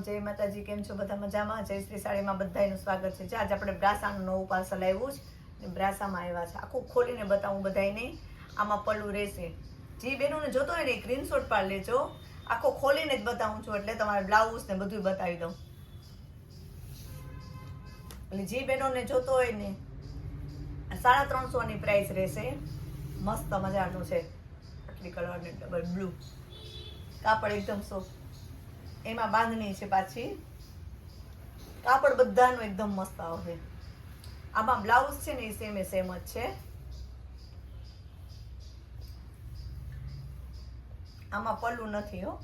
જય માતાજી, કેમ છો? બધા મજામાં? જય શ્રી સાડીમાં બધાનું સ્વાગત છે. આજે આપણે બ્રાસાનું નવું પાર્સલ આવ્યું છે. બ્રાસામાં આવ્યા છે. આખું ખોલીને બતાવું બધાને આમાં પલ્લું રહેશે. જે બહેનોને જોતો હોય ને, એ સ્ક્રીનશોટ પાડ લેજો. આખો ખોલીને જ બતાવું છું એટલે તમારે બ્લાઉઝ ને બધું બતાવી દઉં. એટલે જે બહેનોને જોતો હોય ને સાડા ત્રણસોની પ્રાઇસ રહેશે. મસ્ત મજાનું છે. આટલી કલરની ડબલ બ્લુ કાપડ એકદમ સોફ્ટ એમાં બાંધણી છે પાછી. કાપડ બધાનું એકદમ મસ્ત આવશે. આમાં બ્લાઉઝ છે ને એ સેમે સેમ જ છે. આમાં પલ્લું નથી હો.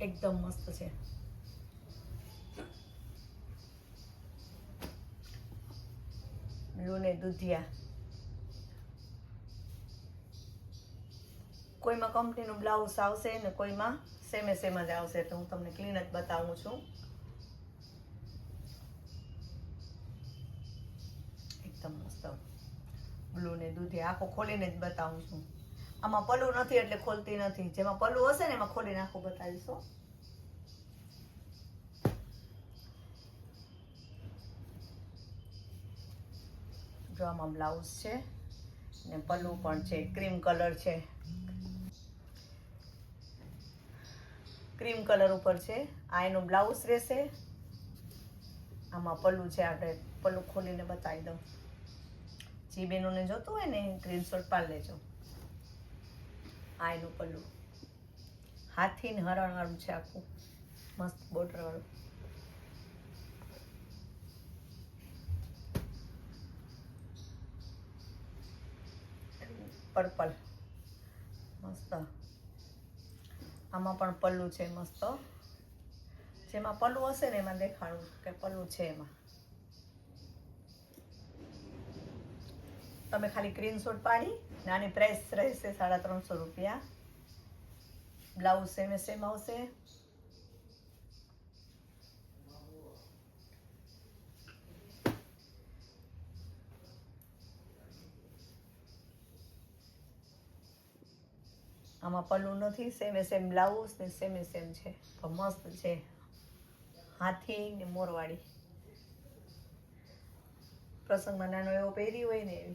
એકદમ મસ્ત છે. બ્લુ ને દુધિયા. કોઈમાં કંપનીનું બ્લાઉઝ આવશે ને કોઈમાં સેમે સેમ જ આવશે તો હું તમને ક્લીન જ બતાવું છું. એકદમ મસ્ત. બ્લુ ને દૂધી આખો ખોલીને જ બતાવું છું. આમાં પલું નથી એટલે ખોલતી નથી. જેમાં પલું હશે ને એમાં ખોલીને આખું બતાવીશું આમાં બ્લાઉઝ છે ને પલ્લું પણ છે ક્રીમ કલર છે. ક્રીમ કલર ઉપર છે. આ એનો બ્લાઉઝ રહેશે. આમાં પલ્લું છે, આપણે પલ્લું ખોલીને બતાવી દઉં. જે બહેનોને જોતું હોય ને સ્ક્રીનશોટ પાડી લેજો. આ એનું પલ્લું. હાથી ને હરણ વાળું છે આખું. મસ્ત બોર્ડર વાળું પર્પલ. મસ્ત. આમાં પણ પલ્લું છે મસ્ત. જેમાં પલ્લું હશે ને એમાં દેખાડું કે પલ્લું છે એમાં. તમે ખાલી સ્ક્રીનશોટ પાડી ને આની પ્રાઇસ રહેશે સાડા ત્રણસો રૂપિયા. બ્લાઉઝ સેમે સેમ આવશે. આમાં પલ્લું નથી, સેમે સેમ બ્લાઉઝ ને સેમે સેમ છે. મસ્ત છે. હાથી ને મોરવાડી. પ્રસંગમાં નાનો એવો પહેરી હોય ને એવી.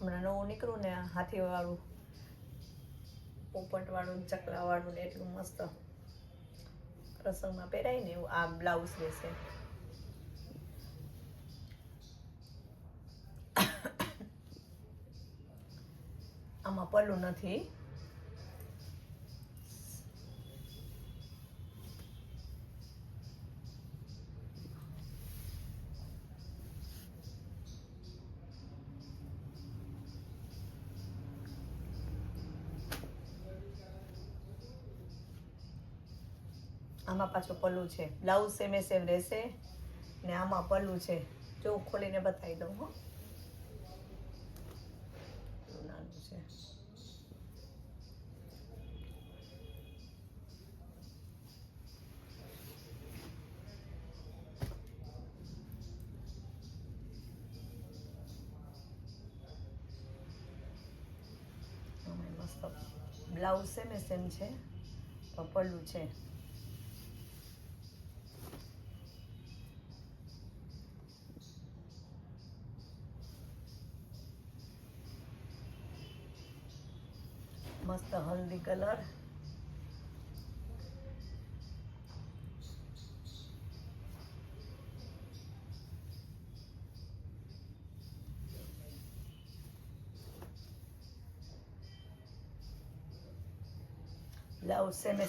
હમણાં નવું નીકળું ને હાથીવાળું. હાથી વાળું પોપટ વાળું ચકલા વાળું ને એટલું મસ્ત. પ્રસંગમાં પહેરાય ને એવું આ બ્લાઉઝ રહેશે આમાં નથી. આમાં પાછું પલ્લું છે. બ્લાઉઝ સેમે સેમ રહેશે ને આમાં પલ્લું છે. જો ખોલીને બતાવી દઉં, હો નાનું છે આમાંય મસ્ત બ્લાઉઝ સેમે સેમ છે પલ્લું છે. મસ્ત હલ્દી કલર. બ્લાઉઝ સેમે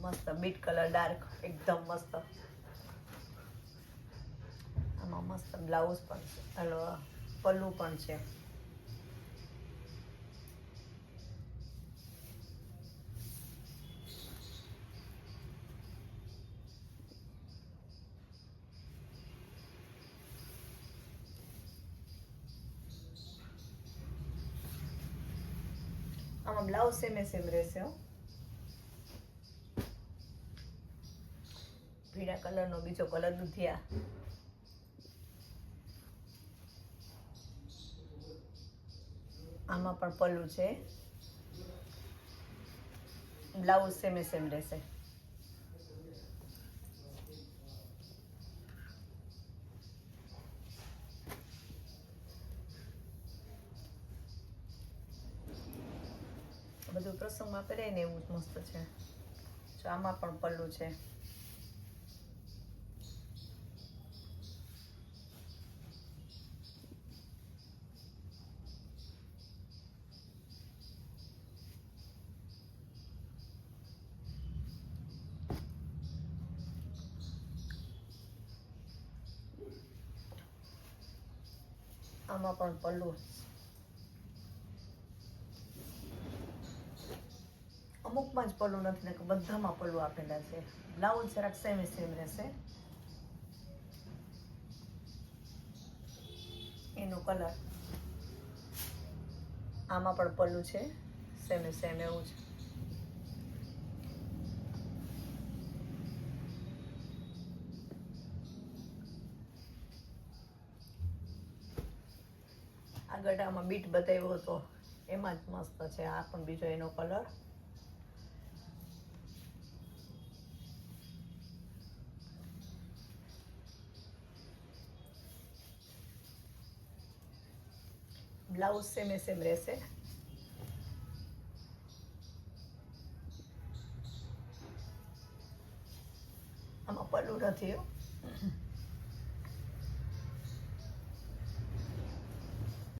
મસ્ત બીટ કલર ડાર્ક એકદમ મસ્ત. આમાં મસ્ત બ્લાઉઝ પણ છે હલો પલ્લું પણ છે. આમાં બ્લાઉઝ સેમે સેમ રહેશે પીળા કલરનો બીજો કલર દુધિયા આમાં પણ પલ્લું છે બ્લાઉઝ સેમે સેમ રહેશે બધું પ્રસંગમાં પહેરાય ને એવું જ મસ્ત છે. આમાં પણ પલ્લું છે. આમાં પણ પલ્લું અમુકમાં જ પલ્લું નથી ને બધામાં પલું આપેલા છે. બ્લાઉઝ જરાક સેમ સેમ રહેશે. એનો કલર આમાં પણ પલું છે. સેમ સેમ એવું છે. આ આમાં બીટ બતાવ્યો હતો. એમાં જ મસ્ત છે. આ પણ બીજો એનો કલર બ્લાઉઝ સેમે સેમ રહેશે આમાં પલ્લું નથી હો